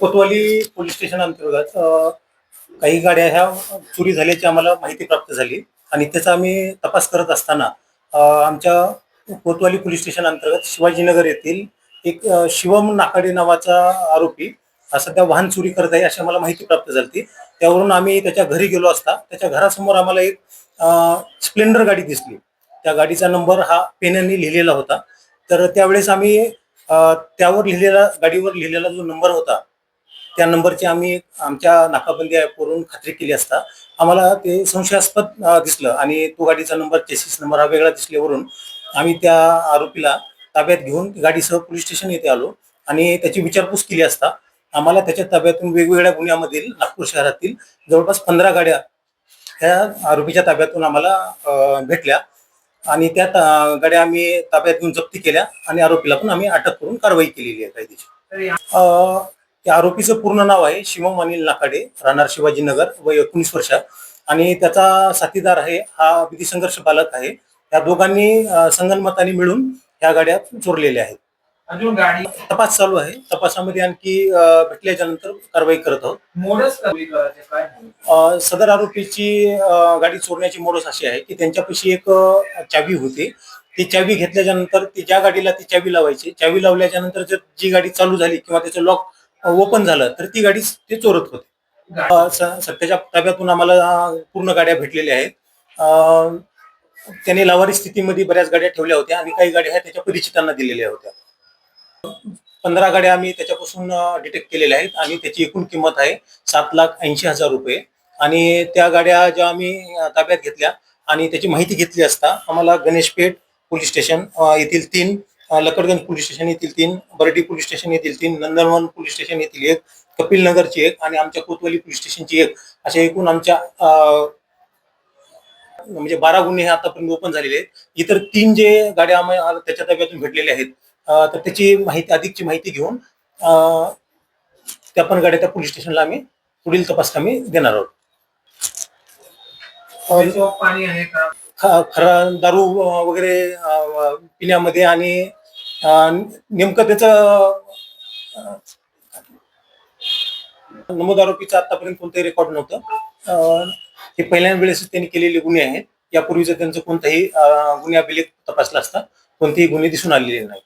कोतवाली police station अंतर्गत काही गाड्या ह्या चोरी झाल्याची आम्हाला माहिती प्राप्त झाली. आणि त्याचा आम्ही तपास करत असताना आमच्या कोतवाली पोलीस स्टेशन अंतर्गत शिवाजीनगर येथील एक शिवम नाकाडे नावाचा आरोपी हा सध्या वाहन चोरी करत आहे अशी आम्हाला माहिती प्राप्त झाली. त्यावरून आम्ही त्याच्या घरी गेलो असता त्याच्या घरासमोर आम्हाला एक स्प्लेंडर गाडी दिसली. त्या गाडीचा नंबर हा पेनाने लिहिलेला होता. तर त्यावेळेस आम्ही त्यावर लिहिलेला गाडीवर लिहिलेला जो नंबर होता त्या नंबरची आम्ही आमच्या नाकाबंदी ॲपवरून खात्री केली असता आम्हाला ते संशयास्पद दिसलं. आणि तो गाडीचा नंबर चेसिस नंबर हा वेगळा दिसल्यावरून आम्ही त्या आरोपीला ताब्यात घेऊन गाडीसह पोलीस स्टेशन येथे आलो आणि त्याची विचारपूस केली असता. आम्हाला त्याच्या ताब्यातून वेगवेगळ्या गुन्ह्यामधील नागपूर शहरातील जवळपास पंधरा गाड्या ह्या आरोपीच्या ताब्यातून आम्हाला भेटल्या. आणि त्या गाड्या आम्ही ताब्यात घेऊन जप्ती केल्या आणि आरोपीला पण आम्ही अटक करून कारवाई केलेली आहे कायदेशीर. अ, त्या आरोपीचं पूर्ण नाव आहे शिवम अनिल नाकाडे राहणार शिवाजीनगर वय एकोणीस वर्ष. आणि त्याचा साथीदार आहे हा विधी संघर्ष बालक आहे. या दोघांनी संगनमताने मिळून ह्या गाड्या चोरलेल्या आहेत. अजून गाडी तपास चालू आहे. तपासामध्ये आणखी भेटल्याच्या नंतर कारवाई करत आहोत. काय? अ, सदर आरोपीची गाडी चोरण्याची मोडस अशी आहे की त्यांच्यापाशी एक चावी होती. ती चावी घेतल्याच्या नंतर ती ज्या गाडीला ती चावी लावायची चावी लावल्याच्या नंतर जर जी गाडी चालू झाली किंवा त्याचं लॉक ओपन झालं तर ती गाडी ते चोरत होते. सध्याच्या ताब्यातून आम्हाला पूर्ण गाड्या भेटलेल्या आहेत. त्याने लावारी स्थितीमध्ये बऱ्याच गाड्या ठेवल्या होत्या आणि काही गाड्या ह्या त्याच्या परिचितांना दिलेल्या होत्या. पंधरा गाड्या आम्ही त्याच्यापासून डिटेक्ट केलेल्या आहेत आणि त्याची एकूण किंमत आहे सात लाख ऐंशी हजार रुपये. आणि त्या गाड्या ज्या आम्ही ताब्यात घेतल्या आणि त्याची माहिती घेतली असता आम्हाला गणेशपेठ पोलीस स्टेशन येथील तीन लकडगंज पोलीस स्टेशन येथील तीन बरडी पोलीस स्टेशन येथील तीन नंदनवन पोलीस स्टेशन येथील एक कपिल नगरची एक आणि आमच्या कोतवाली पोलीस स्टेशनची एक. अशा एकूण आमच्या म्हणजे बारा गुन्हे हे आतापर्यंत ओपन झालेले आहेत. इतर तीन जे गाड्या आम्हाला त्याच्या ताब्यातून भेटलेल्या आहेत तर त्याची माहिती अधिकची माहिती घेऊन अ, त्या पण गाड्या त्या पोलीस स्टेशनला आम्ही पुढील तपास आम्ही देणार आहोत. पाणी आहे का? खरा दारू वगैरे पिण्यामध्ये आणि नेमकं त्याचं नमूद आरोपीचं आतापर्यंत कोणतंही रेकॉर्ड नव्हतं. हे पहिल्या वेळेस त्यांनी केलेले गुन्हे आहेत. यापूर्वीचं त्यांचं कोणताही गुन्हे अभिलेख तपासला असता कोणतेही गुन्हे दिसून आलेले नाही